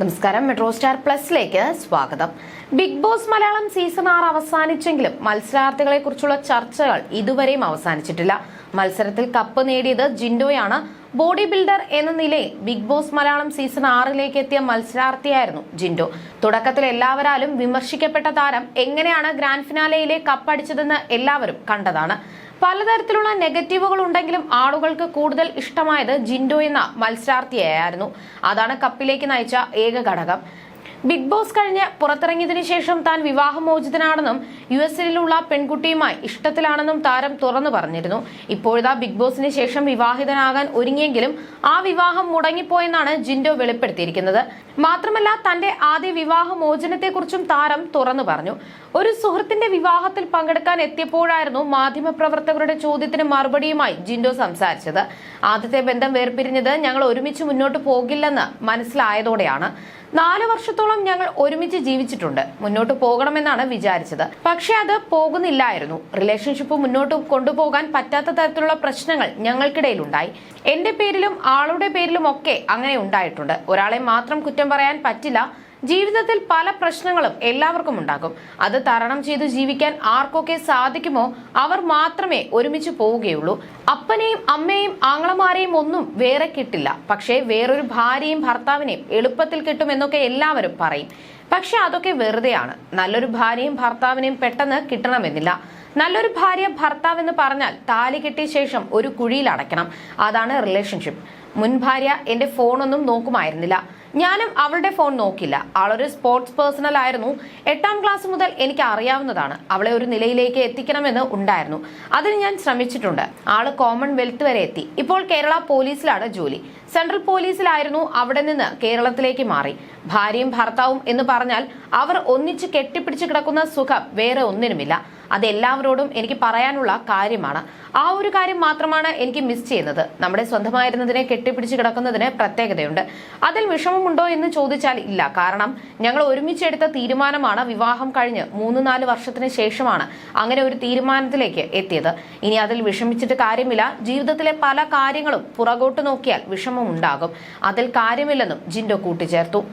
നമസ്കാരം. Metro star പ്ലസിലേക്ക് സ്വാഗതം. Big boss Malayalam season ആറ് അവസാനിച്ചെങ്കിലും മത്സരാർത്ഥികളെ കുറിച്ചുള്ള ചർച്ചകൾ ഇതുവരെയും അവസാനിച്ചിട്ടില്ല. മത്സരത്തിൽ കപ്പ് നേടിയത് ജിൻഡോയാണ്. ബോഡി ബിൽഡർ എന്ന നിലയിൽ ബിഗ് ബോസ് മലയാളം സീസൺ ആറിലേക്ക് എത്തിയ മത്സരാർത്ഥിയായിരുന്നു ജിൻഡോ. തുടക്കത്തിൽ എല്ലാവരാലും വിമർശിക്കപ്പെട്ട താരം എങ്ങനെയാണ് ഗ്രാൻഡ് ഫിനാലയിലെ കപ്പടിച്ചതെന്ന് എല്ലാവരും കണ്ടതാണ്. പലതരത്തിലുള്ള നെഗറ്റീവുകൾ ഉണ്ടെങ്കിലും ആളുകൾക്ക് കൂടുതൽ ഇഷ്ടമായത് ജിൻഡോ എന്ന മത്സരാർത്ഥിയായിരുന്നു അതാണ് കപ്പിലേക്ക് നയിച്ച ഏക ഘടകം. ബിഗ് ബോസ് കഴിഞ്ഞ് പുറത്തിറങ്ങിയതിനു ശേഷം താൻ വിവാഹമോചിതനാണെന്നും യു എസിലുള്ള പെൺകുട്ടിയുമായി ഇഷ്ടത്തിലാണെന്നും താരം തുറന്നു പറഞ്ഞിരുന്നു. ഇപ്പോഴത്തെ ബിഗ് ബോസിന് ശേഷം വിവാഹിതനാകാൻ ഒരുങ്ങിയെങ്കിലും ആ വിവാഹം മുടങ്ങിപ്പോയെന്നാണ് ജിൻഡോ വെളിപ്പെടുത്തിയിരിക്കുന്നത്. മാത്രമല്ല തന്റെ ആദ്യ വിവാഹമോചനത്തെക്കുറിച്ചും താരം തുറന്നു പറഞ്ഞു. ഒരു സുഹൃത്തിന്റെ വിവാഹത്തിൽ പങ്കെടുക്കാൻ എത്തിയപ്പോഴായിരുന്നു മാധ്യമപ്രവർത്തകരുടെ ചോദ്യത്തിന് മറുപടിയുമായി ജിൻഡോ സംസാരിച്ചത്. ആദ്യത്തെ ബന്ധം വേർപിരിഞ്ഞത് ഞങ്ങൾ ഒരുമിച്ച് മുന്നോട്ട് പോകില്ലെന്ന് മനസ്സിലായതോടെയാണ്. നാലു വർഷത്തോളം ഞങ്ങൾ ഒരുമിച്ച് ജീവിച്ചിട്ടുണ്ട്. മുന്നോട്ട് പോകണമെന്നാണ് വിചാരിച്ചത്. പക്ഷെ അത് പോകുന്നില്ലായിരുന്നു. റിലേഷൻഷിപ്പ് മുന്നോട്ട് കൊണ്ടുപോകാൻ പറ്റാത്ത തരത്തിലുള്ള പ്രശ്നങ്ങൾ ഞങ്ങൾക്കിടയിലുണ്ടായി. എന്റെ പേരിലും ആളുടെ പേരിലും ഒക്കെ അങ്ങനെ ഉണ്ടായിട്ടുണ്ട്. ഒരാളെ മാത്രം കുറ്റം പറയാൻ പറ്റില്ല. ജീവിതത്തിൽ പല പ്രശ്നങ്ങളും എല്ലാവർക്കും ഉണ്ടാകും. അത് തരണം ചെയ്ത് ജീവിക്കാൻ ആർക്കൊക്കെ സാധിക്കുമോ അവർ മാത്രമേ ഒരുമിച്ച് പോവുകയുള്ളൂ. അപ്പനെയും അമ്മയെയും ആങ്ങളമാരെയും ഒന്നും വേറെ കിട്ടില്ല. പക്ഷേ വേറൊരു ഭാര്യയും ഭർത്താവിനെയും എളുപ്പത്തിൽ കിട്ടുമെന്നൊക്കെ എല്ലാവരും പറയും. പക്ഷെ അതൊക്കെ വെറുതെയാണ്. നല്ലൊരു ഭാര്യയും ഭർത്താവിനെയും പെട്ടെന്ന് കിട്ടണമെന്നില്ല. നല്ലൊരു ഭാര്യ ഭർത്താവ് എന്ന് പറഞ്ഞാൽ താലി കെട്ടിയ ശേഷം ഒരു കുഴിയിൽ അടയ്ക്കണം. അതാണ് റിലേഷൻഷിപ്പ്. മുൻ ഭാര്യ എന്റെ ഫോണൊന്നും നോക്കുമായിരുന്നില്ല. ഞാനും അവളുടെ ഫോൺ നോക്കില്ല. ആളൊരു സ്പോർട്സ് പേഴ്സണൽ ആയിരുന്നു. എട്ടാം ക്ലാസ് മുതൽ എനിക്ക് അറിയാവുന്നതാണ്. അവളെ ഒരു നിലയിലേക്ക് എത്തിക്കണമെന്ന് ഉണ്ടായിരുന്നു. അതിന് ഞാൻ ശ്രമിച്ചിട്ടുണ്ട്. ആൾ കോമൺവെൽത്ത് വരെ എത്തി. ഇപ്പോൾ കേരള പോലീസിലാണ് ജോലി. സെൻട്രൽ പോലീസിലായിരുന്നു അവിടെ നിന്ന് കേരളത്തിലേക്ക് മാറി. ഭാര്യയും ഭർത്താവും എന്ന് പറഞ്ഞാൽ അവർ ഒന്നിച്ച് കെട്ടിപ്പിടിച്ച് കിടക്കുന്ന സുഖം വേറെ ഒന്നിനുമില്ല. അത് എല്ലാവരോടും എനിക്ക് പറയാനുള്ള കാര്യമാണ്. ആ ഒരു കാര്യം മാത്രമാണ് എനിക്ക് മിസ് ചെയ്യുന്നത്. നമ്മുടെ സ്വന്തമായിരുന്നതിനെ കെട്ടിപ്പിടിച്ച് കിടക്കുന്നതിന് പ്രത്യേകതയുണ്ട്. അതിൽ വിഷമമുണ്ടോ എന്ന് ചോദിച്ചാൽ ഇല്ല. കാരണം ഞങ്ങൾ ഒരുമിച്ചെടുത്ത തീരുമാനമാണ് വിവാഹം കഴിഞ്ഞ് മൂന്ന് നാല് വർഷത്തിന് ശേഷമാണ് അങ്ങനെ ഒരു തീരുമാനത്തിലേക്ക് എത്തിയത്. ഇനി അതിൽ വിഷമിച്ചിട്ട് കാര്യമില്ല. ജീവിതത്തിലെ പല കാര്യങ്ങളും പുറകോട്ട് നോക്കിയാൽ വിഷമമുണ്ടാകും. അതിൽ കാര്യമില്ലെന്നും ജിൻഡോ കൂട്ടിച്ചേർത്തു.